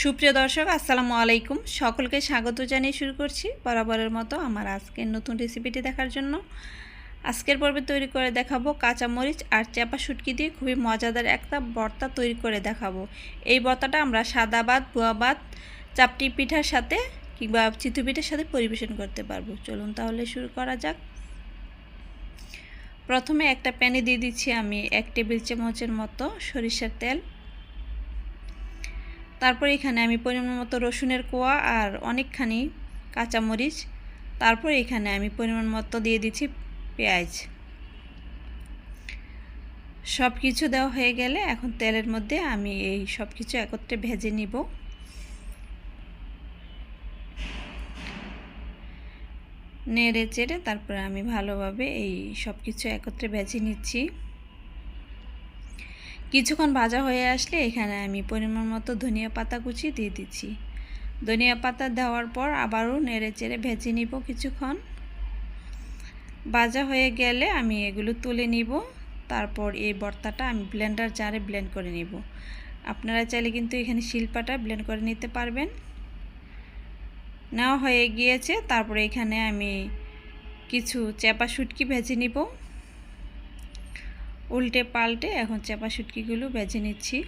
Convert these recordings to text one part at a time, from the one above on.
সুপ্রিয় দর্শক, আসসালামু আলাইকুম। সকলকে স্বাগত জানিয়ে শুরু করছি বরাবরের মতো আমার আজকের নতুন রেসিপিটি দেখার জন্য। আজকের পর্বে তৈরি করে দেখাবো কাঁচামরিচ আর চাপা শুটকি দিয়ে খুবই মজাদার একটা বর্তা তৈরি করে দেখাবো। এই বর্তাটা আমরা সাদা ভাত বুয়া ভাত, চাপটি পিঠার সাথে কিংবা চিতু পিঠার সাথে পরিবেশন করতে পারব। চলুন তাহলে শুরু করা যাক। প্রথমে একটা প্যানে দিয়ে দিচ্ছি আমি এক টেবিল চামচের মতো সরিষার তেল। তারপর এখানে আমি পরিমাণ মতো রসুনের কোয়া আর অনেকখানি কাঁচামরিচ। তারপর এখানে আমি পরিমাণ মতো দিয়ে দিচ্ছি পেঁয়াজ। সব কিছু দেওয়া হয়ে গেলে এখন তেলের মধ্যে আমি এই সব কিছু একত্রে ভেজে নিব। নেড়ে চেড়ে তারপরে আমি ভালোভাবে এই সব কিছু একত্রে ভেজে নিচ্ছি। কিছুক্ষণ ভাজা হয়ে আসলে এখানে আমি পরিমাণ মতো ধনিয়া পাতা কুচি দিয়ে দিচ্ছি। ধনিয়া পাতা দেওয়ার পর আবারও নেড়ে চেড়ে ভেজে নিব কিছুক্ষণ। ভাজা হয়ে গেলে আমি এগুলো তুলে নিব। তারপর এই ভর্তাটা আমি ব্লেন্ডার জারে ব্লেন্ড করে নিব। আপনারা চাইলে কিন্তু এখানে শিল্পাটা ব্লেন্ড করে নিতে পারবেন। নেওয়া হয়ে গিয়েছে। তারপরে এখানে আমি কিছু চেপা শুটকি ভেজে নিব। উল্টে পাল্টে এখন চাপা শুটকিগুলো বেজে নিচ্ছি।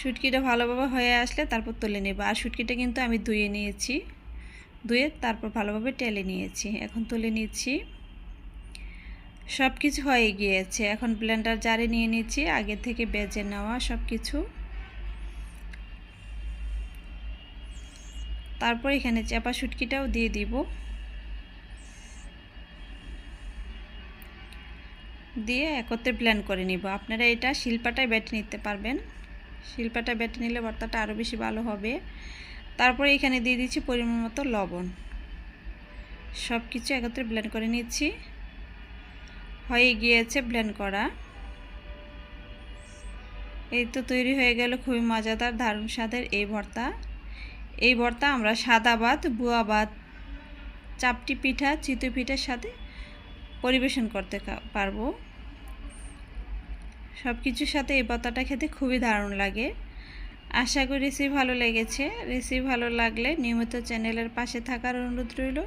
শুটকিটা ভালোভাবে হয়ে আসলে তারপর তুলে নেব। আর শুটকিটা কিন্তু আমি ধুয়ে নিয়েছি। ধুয়ে তারপর ভালোভাবে টেলে নিয়েছি। এখন তুলে নিচ্ছি। সব কিছু হয়ে গিয়েছে। এখন ব্লেন্ডার জারে নিয়ে নিচ্ছি। আগে থেকে বেজে নেওয়া সব কিছু তারপর এখানে চাপা শুটকিটাও দিয়ে দিব। দিয়ে একত্রে ব্লেন্ড করে নিব। আপনারা এটা শিল্পাটায় বেটে নিতে পারবেন। শিল্পাটা বেটে নিলে ভর্তাটা আরও বেশি ভালো হবে। তারপরে এখানে দিয়ে দিচ্ছি পরিমাণ মতো লবণ। সব কিছু একত্রে ব্লেন্ড করে নিচ্ছি। হয়ে গিয়েছে ব্লেন্ড করা। এই তো তৈরি হয়ে গেল খুবই মজাদার, দারুণ স্বাদের এই ভর্তা। এই ভর্তা আমরা সাদা ভাত বুয়া ভাত, চাপটি পিঠা চিতু পিঠার সাথে পরিবেশন করতে পারব। সব কিছুর সাথে এই পাতাটা খেতে খুবই দারুণ লাগে। আশা করি রেসিপি ভালো লেগেছে। রেসিপি ভালো লাগলে নিয়মিত চ্যানেলের পাশে থাকার অনুরোধ রইল।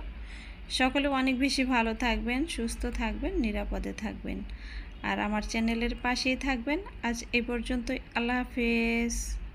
সকলে অনেক বেশি ভালো থাকবেন, সুস্থ থাকবেন, নিরাপদে থাকবেন। আর আমার চ্যানেলের পাশেই থাকবেন। আজ এ পর্যন্তই। আল্লাহ হাফেজ।